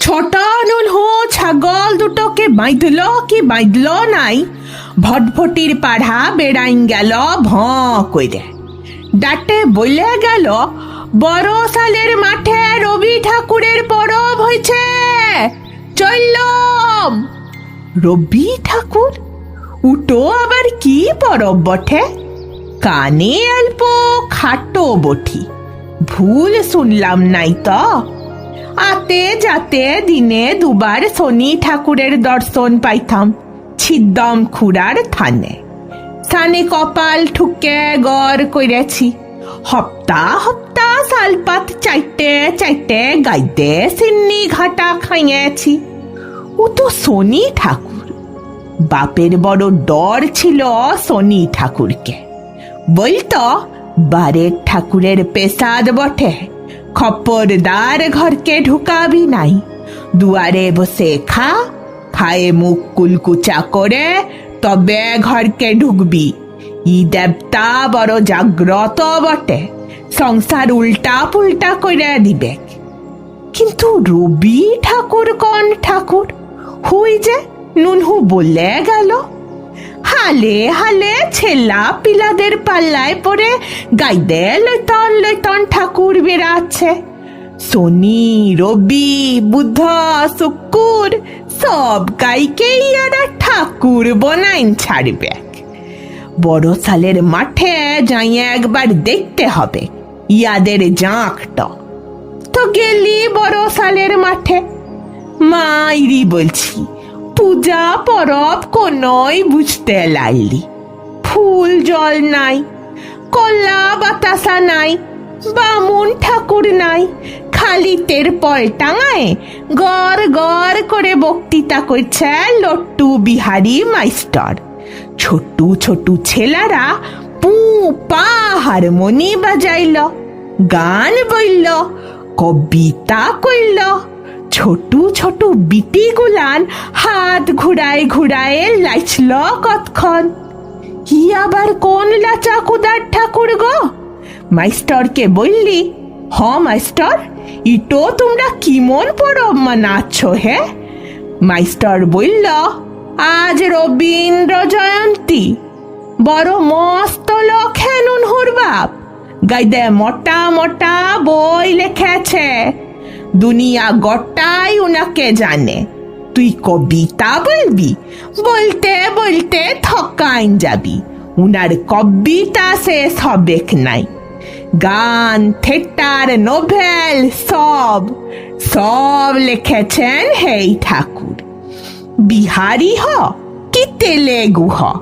ছোট নুনহু ছাগল দুটোকে বাঁধল কি বাঁধল নাই? ভটভটির পাড়া বেড়াইন গেল ভ কইরে। ডাটে বলে গেল, বড় সালের মাঠে রবি ঠাকুরের পরব হয়েছে চললম। রবি ঠাকুর? উটো আবার কি পরব বটে? কানে অল্প খাটো বটি ভুল শুনলাম নাই তো? আতে যাতে দিনে দুবার শনি ঠাকুরের দর্শন পাইতাম, ছিদ্দম খুড়ার থানে। সানে কপাল ঠুকে গড় কইরেছি, হপ্তা হপ্তা সালপাত চাইতে চাইতে গাইতে সিন্নি ঘাটা খাইয়েছি। ও তো শনি ঠাকুর, বাপের বড় ডর ছিল শনি ঠাকুরকে। বলতো বারেক ঠাকুরের পেশাদ বটে। খপ্পরদার ঘরকে ঢুকাবি নাই। দুয়ারে বসে খা, খায়ে মুখ কুলকুচা করে, তবে ঘরকে ঢুকবি। ই দেবতা বড় জাগ্রত বটে। সংসার উল্টা পুল্টা করে দিবে। কিন্তু রবি ঠাকুর কোন ঠাকুর? হুই যে নুনহু বলে গেল। হালে হালে ছেলা পিলাদের পাল্লায় পড়ে গাইদে লৈতন লৈতন ঠাকুর বেড়াচ্ছে। শনি, রবি, বুধ শুকুর সব গাইকেই এরা ঠাকুর বনাইন ছাড়বে। বড় সালের মাঠে যাই একবার দেখতে হবে, ইয়াদের জাঁকটা। তো গেলি বড় সালের মাঠে, মাইরি বলছি পূজা পরব কোনই বুঝতে লাইলি। ফুল জল নাই, কলা বাতাসা নাই, বামুন ঠাকুর নাই, খালি তের পল টাঙায় গড় গড় করে বক্তৃতা করছে লট্টু বিহারি মাইস্টার। ছোট্টু ছোট্টু ছেলেরা পু পা হারমোনি বাজাইল, গান বইল, কবিতা কইল ছোটু ছোটু বিটি গুলান হাত ঘুরায় ঘুরায় লাইছল কতক্ষণ। কি আবার কোন লাচা কুদার ঠাকুর গো? মাইস্টরকে বললি, হ, মাইস্টর, ইটো তোমরা কিমন পরব মানাচ্ছ, হে? মাইস্টর বলল, আজ রবীন্দ্র জয়ন্তী, বড় মস্ত লোক হে নুনহুর বাপ, গাইদে মোটা মোটা বই লেখেছে। দুনিয়া গোটাই উনাকে জানে। তুই কবিতা বলবি? বলতে বলতে থকাইন যাবি। উনার কবিতা শেষ হবেক নাই। গান, থিয়েটার, নোভেল, সব সব লিখেছেন হেই ঠাকুর। বিহারি হ, কি তেলেগু হ।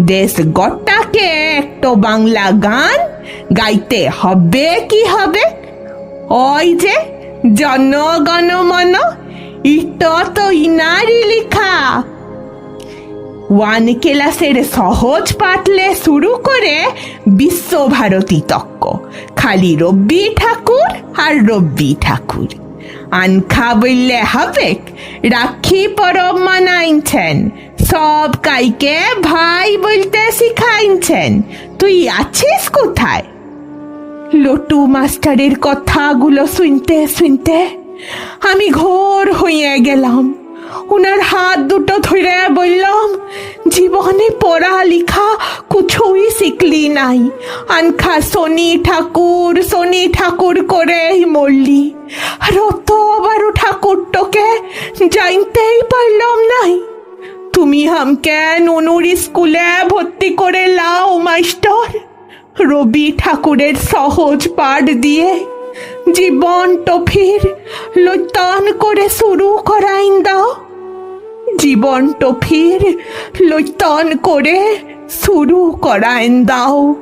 দেশ গোটাকে একটো বাংলা গান গাইতে হবে কি হবে? ওই যে জনগণ মন ইট তো ইনারি লিখা। ওয়ান ক্লাসের সহজ পাঠলে শুরু করে বিশ্বভারতী তক্ক। খালি রব্বি ঠাকুর আর রব্বি ঠাকুর। আনখা বললে হবে রাখি পরব মানাইছেন। সব কাইকে ভাই বলতে শিখাইছেন। তুই আছিস কোথায়? লটু মাস্টারের কথাগুলো শুনতে শুনতে আমি ঘোর হয়ে গেলাম। উনার হাত দুটো ধরে বললাম, জীবনে পড়া পড়ালেখা কিছুই শিখলি নাই। আনখা শনি ঠাকুর শনি ঠাকুর করে মরলি। আর অত বারো ঠাকুরটাকে জানতেই পারলাম নাই। তুমি হামকে নুনুর স্কুলে ভর্তি করে লাও, মাস্টার? রবি ঠাকুরের সহজ পাঠ দিয়ে জীবন টফির লতান করে শুরু করাইন দাও। জীবন টফির লতান করে শুরু করাইন দাও।